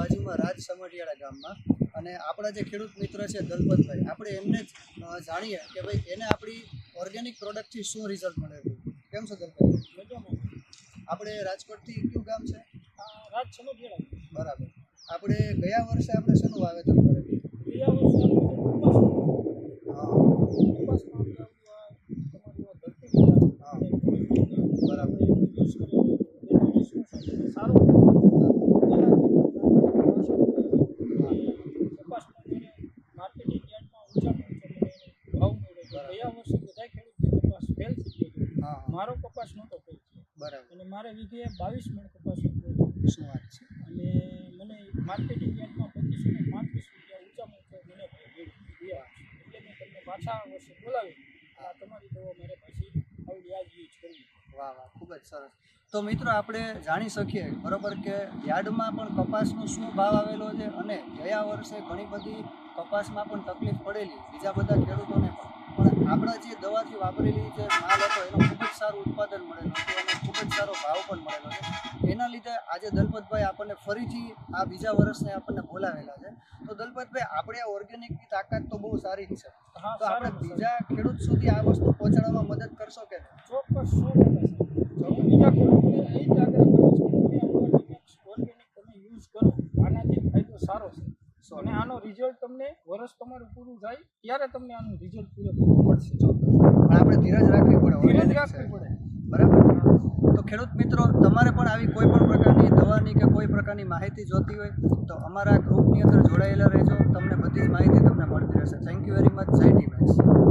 બાજુમાં રાજ સમઢિયાળા ગામમાં અને આપણા જે ખેડૂત મિત્ર છે દલપતભાઈ આપણે એમને જ જાણીએ કે ભાઈ એને આપણી ઓર્ગેનિક પ્રોડક્ટથી શું રિઝલ્ટ મળેલું કેમ છો દલપતભાઈ? આપણે રાજકોટથી કયું ગામ છે? રાજ સમજ્યા બરાબર. આપણે ગયા વર્ષે આપણે શેનું વાવેતર કરેલું ગયા વર્ષે હા કપાસમાં આપણે આ તમારું આ ધરતી માતા હા. અને બરાબર. આપણે યુઝ કર્યો એનો રિસ્પોન્સ આપણને સારો કપાસમાં મને માર્કેટિંગ યાર્ડમાં ઊંચામાં ઊંચો મને ભાવ મળ્યો બરાબર. ગયા વર્ષે બધા ખેડૂતો કપાસ ફેલ થઈ ગયો મારો કપાસ નહોતો ફેલ થયો. બરાબર. અને મારે વીઘે બાવીસ મણ કપાસ શું વાત છે? અને મને માર્કેટિંગ યાર્ડમાં પચીસ અને પાંત્રીસ રૂપિયા ઊંચામાં ઊંચો મને ગયા એટલે મેં તમને પાછા આ વર્ષે બોલાવી આ તમારી દવા મારે પાછી આવડી આજ યુઝ કરવી. વાહ વાહ ખૂબ જ સરસ. તો મિત્રો આપણે જાણી શકીએ બરોબર કે યાર્ડમાં પણ કપાસનો શું ભાવ આવેલો છે અને ગયા વર્ષે ઘણી બધી કપાસમાં પણ તકલીફ પડેલી. બીજા બધા ખેડૂતોને પણ. પણ આપણે જે દવાથી વાપરેલી જે માલ હતો એનો ખૂબ જ સારું ઉત્પાદન મળેલું હતું અને ખૂબ જ સારો ભાવ પણ મળેલો છે. એના લીધે આજે દલપતભાઈ આપણને ફરીથી આ બીજા વર્ષને આપણને બોલાવેલા છે. તો દલપતભાઈ આપણે આ ઓર્ગેનિકની તાકાત તો બહુ સારી જ છે. તો આપણે બીજા ખેડૂત સુધી આ વસ્તુ પહોંચાડવામાં મદદ કરશો કે ચોક્કસ શું બીજા ખેડૂતોને એ જ આગ્રહ કરીશ કે ઓર્ગેનિક ઓર્ગેનિક તમે યુઝ કરો આનાથી ફાયદો સારો છે. સો અને આનો રિઝલ્ટ તમને વર્ષ તમારું પૂરું થાય ત્યારે તમને આનું રિઝલ્ટ પૂરેપૂરું મળશે. પણ આપણે ધીરજ રાખવી પડે ધીરજ રાખવી પડે. બરાબર? તો ખેડૂત મિત્રો તમારે પણ આવી કોઈ પણ પ્રકારની દવાની કે કોઈ પ્રકારની માહિતી જોતી હોય તો અમારા ગ્રુપની અંદર જોડાયેલા રહેજો. તમને બધી જ માહિતી તમને મળતી રહેશે. થેન્ક યુ વેરી મચ જય ટી